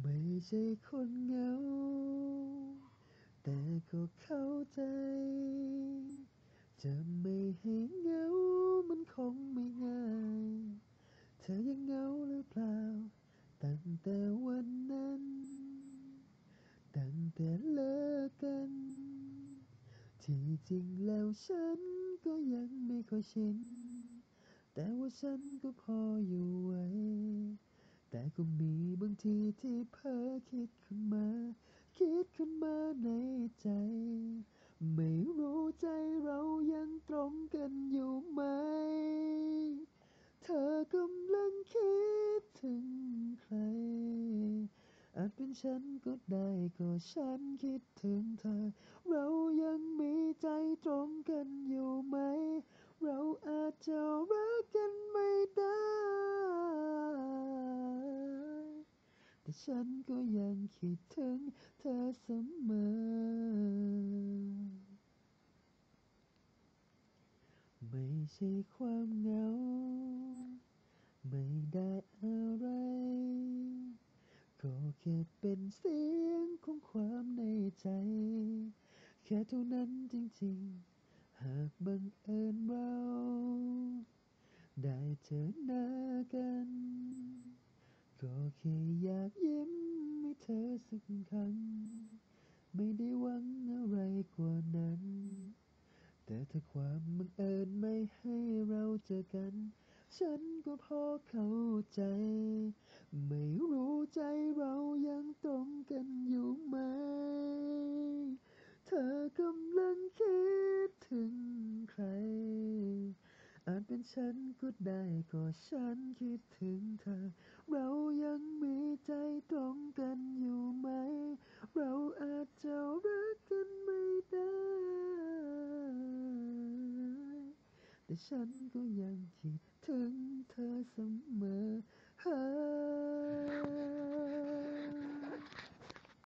ไม่ใช่คนเหงา แต่ก็เข้าใจ จะไม่ให้เหงา มันคงไม่ง่าย เธอยังเหงาหรือเปล่า ตั้งแต่วันนั้น ตั้งแต่เลิกกัน ที่จริงแล้วฉันก็ยังไม่ค่อยชิน แต่ว่าฉันก็พออยู่ไหวแต่ก็มี ทีที่เพ้อคิดขึ้นมา คิดขึ้นมาในใจ ไม่รู้ใจเรายังตรงกันอยู่ไหม เธอกำลังคิดถึงใคร อาจเป็นฉันก็ได้ก็ฉันคิดถึงเธอ เรายังม แต่ฉันก็ยังคิดถึงเธอเสมอ ไม่ใช่ความเหงา ไม่ได้อะไร ก็แค่เป็นเสียงของความในใจ แค่เท่านั้นจริงๆ หากบังเอิญเรา ได้เจอหน้ากัน ก็แค่อยากยิ้มให้เธอสักครั้ง ไม่ได้หวังอะไรกว่านั้น แต่ถ้าความบังเอิญไม่ให้เราเจอกัน ฉันก็พอเข้าใจ ไม่รู้ใจเรายังตรงกันอยู่ไหม เธอกำลังคิดถึงใคร อาจเป็น ฉันก็ได้ก็ฉันคิดถึงเธอ เรายังมีใจตรงกันอยู่ไหม เราอาจจะรักกันไม่ได้ แต่ฉันก็ยังคิดถึงเธอเสมอ